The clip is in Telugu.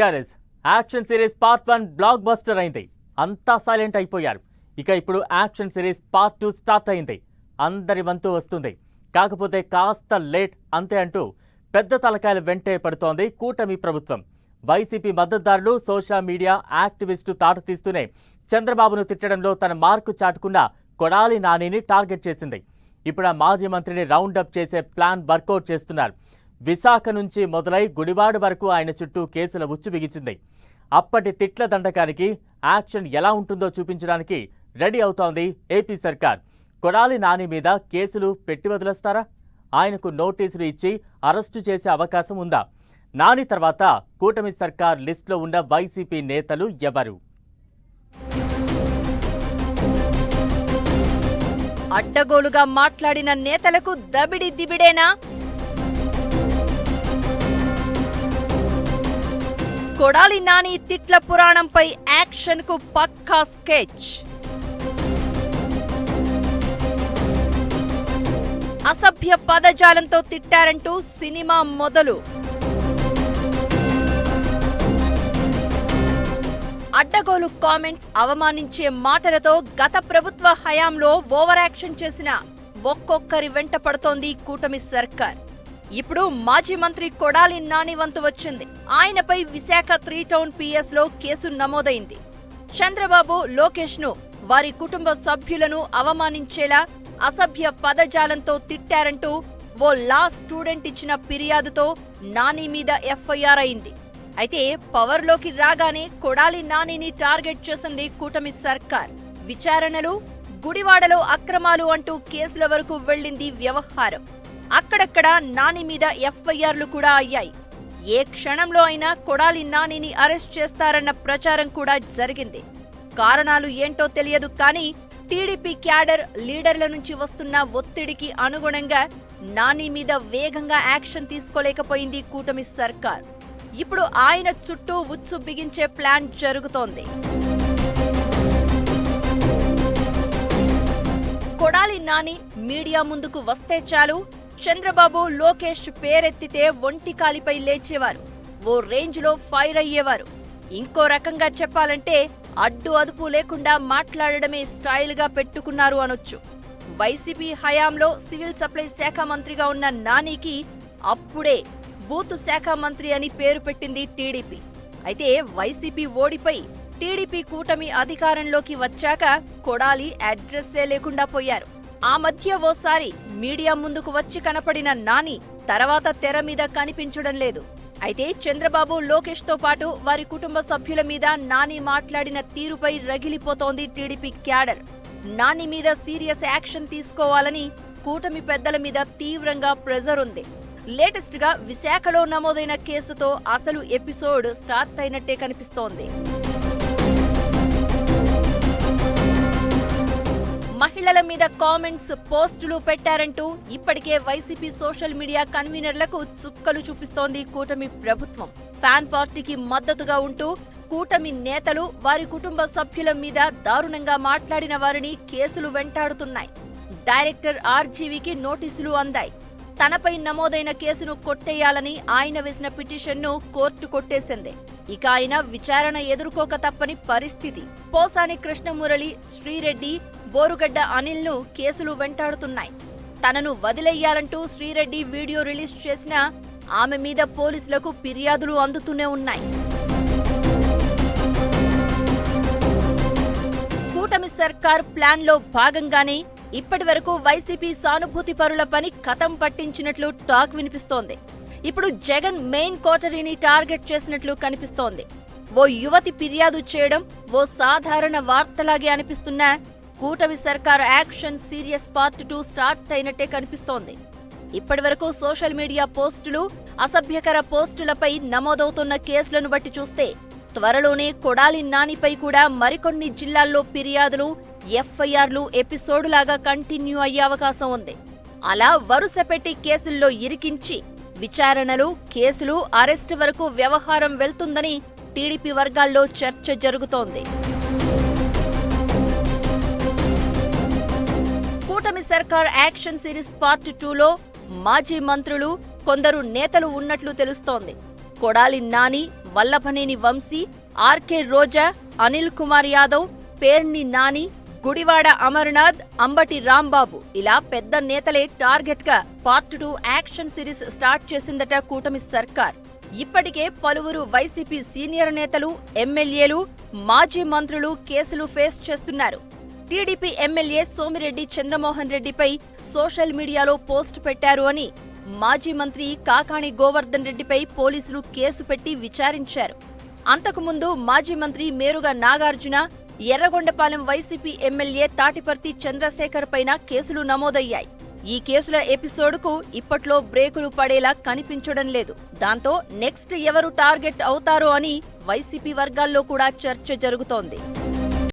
Garage action series part one blockbuster అయింది. అంతా సైలెంట్ అయిపోయారు. ఇక ఇప్పుడు action series part two start అయింది. అందరి వంతు వస్తుంది. కాకపోతే కాస్త లేట్ అంతే అంటూ పెద్ద తలకాయల వెంటే పడుతోంది కూటమి ప్రభుత్వం. వైసీపీ మద్దతుదారులు సోషల్ మీడియా యాక్టివిస్టు తాట తీస్తూనే చంద్రబాబును తిట్టడంలో తన మార్కు చాటుకున్న కొడాలి నానిని టార్గెట్ చేసింది. ఇప్పుడు ఆ మాజీ మంత్రిని రౌండప్ చేసే ప్లాన్ వర్కౌట్ చేస్తున్నారు. విశాఖ నుంచి మొదలై గుడివాడ వరకు ఆయన చుట్టూ కేసుల ఉచ్చు బిగించింది. అప్పటి తిట్ల దండకానికి యాక్షన్ ఎలా ఉంటుందో చూపించడానికి రెడీ అవుతోంది ఏపీ సర్కార్. కొడాలి నాని మీద కేసులు పెట్టి వదిలేస్తారా? ఆయనకు నోటీసులు ఇచ్చి అరెస్టు చేసే అవకాశం ఉందా? నాని తర్వాత కూటమి సర్కార్ లిస్టులో ఉన్న వైసీపీ నేతలు ఎవరు? అడ్డగోలుగా మాట్లాడిన నేతలకు దబిడి దిబిడేనా? కొడాలి నాని తిట్ల పురాణంపై యాక్షన్కు పక్కా స్కెచ్. అసభ్య పదజాలంతో తిట్టారంటూ సినిమా మొదలు. అడ్డగోలు కామెంట్స్ అవమానించే మాటలతో గత ప్రభుత్వ హయాంలో ఓవర్ యాక్షన్ చేసిన ఒక్కొక్కరి వెంట పడుతోంది కూటమి సర్కార్. ఇప్పుడు మాజీ మంత్రి కొడాలి నాని వంతు వచ్చింది. ఆయనపై విశాఖ త్రీ టౌన్ పిఎస్లో కేసు నమోదైంది. చంద్రబాబు లోకేష్ను వారి కుటుంబ సభ్యులను అవమానించేలా అసభ్య పదజాలంతో తిట్టారంటూ ఓ లా స్టూడెంట్ ఇచ్చిన ఫిర్యాదుతో నాని మీద ఎఫ్ఐఆర్ అయింది. అయితే పవర్లోకి రాగానే కొడాలి నానిని టార్గెట్ చేసింది కూటమి సర్కార్. విచారణలు గుడివాడలో అక్రమాలు అంటూ కేసుల వరకు వెళ్ళింది వ్యవహారం. అక్కడక్కడ నాని మీద ఎఫ్ఐఆర్లు కూడా అయ్యాయి. ఏ క్షణంలో అయినా కొడాలి నానిని అరెస్ట్ చేస్తారన్న ప్రచారం కూడా జరిగింది. కారణాలు ఏంటో తెలియదు కానీ టీడీపీ క్యాడర్ లీడర్ల నుంచి వస్తున్న ఒత్తిడికి అనుగుణంగా నాని మీద వేగంగా యాక్షన్ తీసుకోలేకపోయింది కూటమి సర్కార్. ఇప్పుడు ఆయన చుట్టూ ఉచ్చు బిగించే ప్లాన్ జరుగుతోంది. కొడాలి నాని మీడియా ముందుకు వస్తే చాలు చంద్రబాబు లోకేష్ పేరెత్తితే ఒంటి కాలిపై లేచేవారు. ఓ రేంజ్లో ఫైర్ అయ్యేవారు. ఇంకో రకంగా చెప్పాలంటే అడ్డు అదుపు లేకుండా మాట్లాడడమే స్టైల్గా పెట్టుకున్నారు అనొచ్చు. వైసీపీ హయాంలో సివిల్ సప్లై శాఖ మంత్రిగా ఉన్న నానికి అప్పుడే బూతు శాఖ మంత్రి అని పేరు పెట్టింది టీడీపీ. అయితే వైసీపీ ఓడిపై టీడీపీ కూటమి అధికారంలోకి వచ్చాక కొడాలి అడ్రస్సే లేకుండా పోయారు. ఆ మధ్య ఓసారి మీడియా ముందుకు వచ్చి కనపడిన నాని తర్వాత తెర మీద కనిపించడం లేదు. అయితే చంద్రబాబు లోకేష్తో పాటు వారి కుటుంబ సభ్యుల మీద నాని మాట్లాడిన తీరుపై రగిలిపోతోంది టీడీపీ క్యాడర్. నాని మీద సీరియస్ యాక్షన్ తీసుకోవాలని కూటమి పెద్దల మీద తీవ్రంగా ప్రెజర్ ఉంది. లేటెస్ట్గా విశాఖలో నమోదైన కేసుతో అసలు ఎపిసోడ్ స్టార్ట్ అయినట్టే కనిపిస్తోంది. మహిళల మీద కామెంట్స్ పోస్టులు పెట్టారంటూ ఇప్పటికే వైసీపీ సోషల్ మీడియా కన్వీనర్లకు చుక్కలు చూపిస్తోంది కూటమి ప్రభుత్వం. ఫ్యాన్ పార్టీకి మద్దతుగా ఉంటూ కూటమి నేతలు వారి కుటుంబ సభ్యుల మీద దారుణంగా మాట్లాడిన వారిని కేసులు వెంటాడుతున్నాయి. డైరెక్టర్ ఆర్జీవీకి నోటీసులు అందాయి. తనపై నమోదైన కేసును కొట్టేయాలని ఆయన వేసిన పిటిషన్ను కోర్టు కొట్టేసింది. ఇక ఆయన విచారణ ఎదుర్కోక తప్పని పరిస్థితి. పోసాని కృష్ణమురళి శ్రీరెడ్డి బోరుగడ్డ అనిల్ను కేసులు వెంటాడుతున్నాయి. తనను వదిలేయాలంటూ శ్రీరెడ్డి వీడియో రిలీజ్ చేసినా ఆమె మీద పోలీసులకు ఫిర్యాదులు అందుతూనే ఉన్నాయి. కూటమి సర్కార్ ప్లాన్లో భాగంగానే ఇప్పటి వరకు వైసీపీ సానుభూతి పరుల పని కథం పట్టించినట్లు టాక్ వినిపిస్తోంది. ఇప్పుడు జగన్ మెయిన్ కోటరీని టార్గెట్ చేసినట్లు కనిపిస్తోంది. ఓ యువతి ఫిర్యాదు చేయడం ఓ సాధారణ వార్తలాగే అనిపిస్తున్న కూటమి సర్కారు action serious part two start అయినట్టే కనిపిస్తోంది. ఇప్పటి వరకు సోషల్ మీడియా పోస్టులు అసభ్యకర పోస్టులపై నమోదవుతున్న కేసులను బట్టి చూస్తే త్వరలోనే కొడాలి నానిపై కూడా మరికొన్ని జిల్లాల్లో ఫిర్యాదులు ఎఫ్ఐఆర్లు ఎపిసోడ్లాగా కంటిన్యూ అయ్యే అవకాశం ఉంది. అలా వరుస పెట్టి కేసుల్లో ఇరికించి విచారణలు కేసులు అరెస్టు వరకు వ్యవహారం వెళ్తుందని టీడీపీ వర్గాల్లో చర్చ జరుగుతోంది. కూటమి సర్కార్ యాక్షన్ సిరీస్ పార్ట్ టూలో మాజీ మంత్రులు కొందరు నేతలు ఉన్నట్లు తెలుస్తోంది. Kodali Nani Vallabhaneni Vamsi R K Roja Anil Kumar Yadav Perni Nani Gudivada Amarnath Ambati Rambabu. ఇలా పెద్ద నేతలే టార్గెట్గా part two action series start చేసిందట కూటమి సర్కార్. ఇప్పటికే పలువురు వైసీపీ సీనియర్ నేతలు ఎమ్మెల్యేలు మాజీ మంత్రులు కేసులు ఫేస్ చేస్తున్నారు. టీడీపీ ఎమ్మెల్యే సోమిరెడ్డి చంద్రమోహన్ రెడ్డిపై సోషల్ మీడియాలో పోస్ట్ పెట్టారు అని మాజీ మంత్రి కాకాణి గోవర్ధన్ రెడ్డిపై పోలీసులు కేసు పెట్టి విచారించారు. అంతకుముందు మాజీ మంత్రి మేరుగా నాగార్జున ఎర్రగొండపాలెం వైసీపీ ఎమ్మెల్యే తాటిపర్తి చంద్రశేఖర్ పైన కేసులు నమోదయ్యాయి. ఈ కేసుల ఎపిసోడ్కు ఇప్పట్లో బ్రేకులు పడేలా కనిపించడం లేదు. దాంతో నెక్స్ట్ ఎవరు టార్గెట్ అవుతారో అని వైసీపీ వర్గాల్లో కూడా చర్చ జరుగుతోంది.